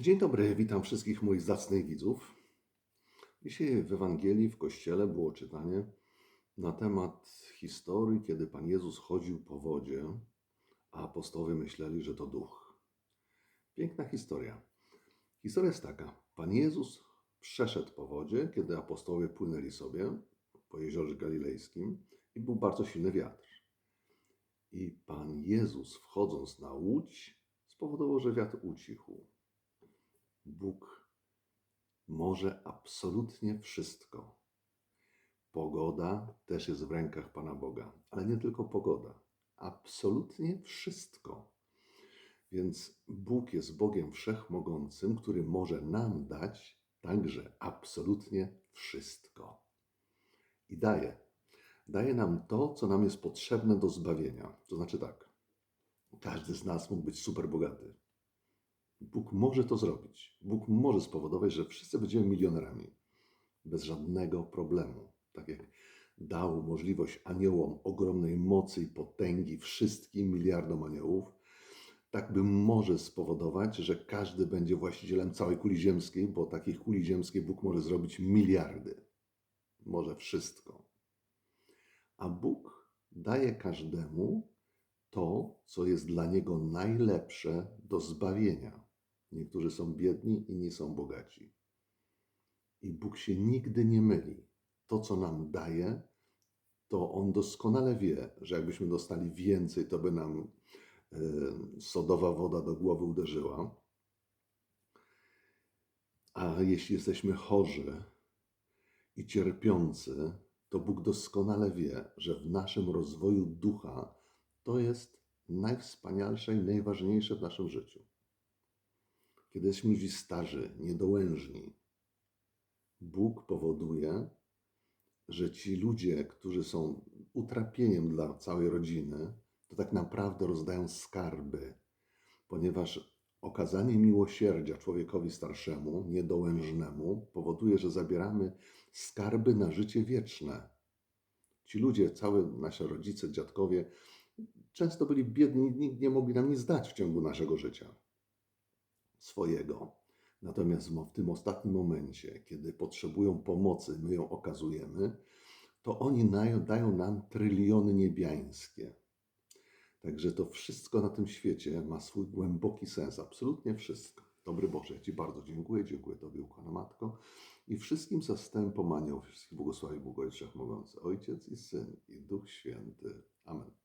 Dzień dobry, witam wszystkich moich zacnych widzów. Dzisiaj w Ewangelii w kościele było czytanie na temat historii, kiedy Pan Jezus chodził po wodzie, a apostołowie myśleli, że to duch. Piękna historia. Historia jest taka: Pan Jezus przeszedł po wodzie, kiedy apostołowie płynęli sobie po jeziorze galilejskim i był bardzo silny wiatr. I Pan Jezus, wchodząc na łódź, spowodował, że wiatr ucichł. Bóg może absolutnie wszystko. Pogoda też jest w rękach Pana Boga, ale nie tylko pogoda. Absolutnie wszystko. Więc Bóg jest Bogiem wszechmogącym, który może nam dać także absolutnie wszystko. I daje. Daje nam to, co nam jest potrzebne do zbawienia. To znaczy tak, każdy z nas mógł być super bogaty. Bóg może to zrobić. Bóg może spowodować, że wszyscy będziemy milionerami. Bez żadnego problemu. Tak jak dał możliwość aniołom ogromnej mocy i potęgi, wszystkim miliardom aniołów, tak by może spowodować, że każdy będzie właścicielem całej kuli ziemskiej, bo takich kuli ziemskiej Bóg może zrobić miliardy. Może wszystko. A Bóg daje każdemu to, co jest dla niego najlepsze do zbawienia. Niektórzy są biedni, inni są bogaci. I Bóg się nigdy nie myli. To, co nam daje, to On doskonale wie, że jakbyśmy dostali więcej, to by nam e, sodowa woda do głowy uderzyła. A jeśli jesteśmy chorzy i cierpiący, to Bóg doskonale wie, że w naszym rozwoju ducha to jest najwspanialsze i najważniejsze w naszym życiu. Kiedy jesteśmy ludzi starzy, niedołężni, Bóg powoduje, że ci ludzie, którzy są utrapieniem dla całej rodziny, to tak naprawdę rozdają skarby, ponieważ okazanie miłosierdzia człowiekowi starszemu, niedołężnemu, powoduje, że zabieramy skarby na życie wieczne. Ci ludzie, całe nasze rodzice, dziadkowie, często byli biedni, nikt nie mogli nam nic dać w ciągu naszego życia swojego. Natomiast w tym ostatnim momencie, kiedy potrzebują pomocy, my ją okazujemy, to oni dają nam tryliony niebiańskie. Także to wszystko na tym świecie ma swój głęboki sens, absolutnie wszystko. Dobry Boże, ja Ci bardzo dziękuję, dziękuję Tobie, ukochana Matko, i wszystkim zastępom anioł, wszystkich błogosławi Bóg Wszechmogący, Ojciec i Syn i Duch Święty. Amen.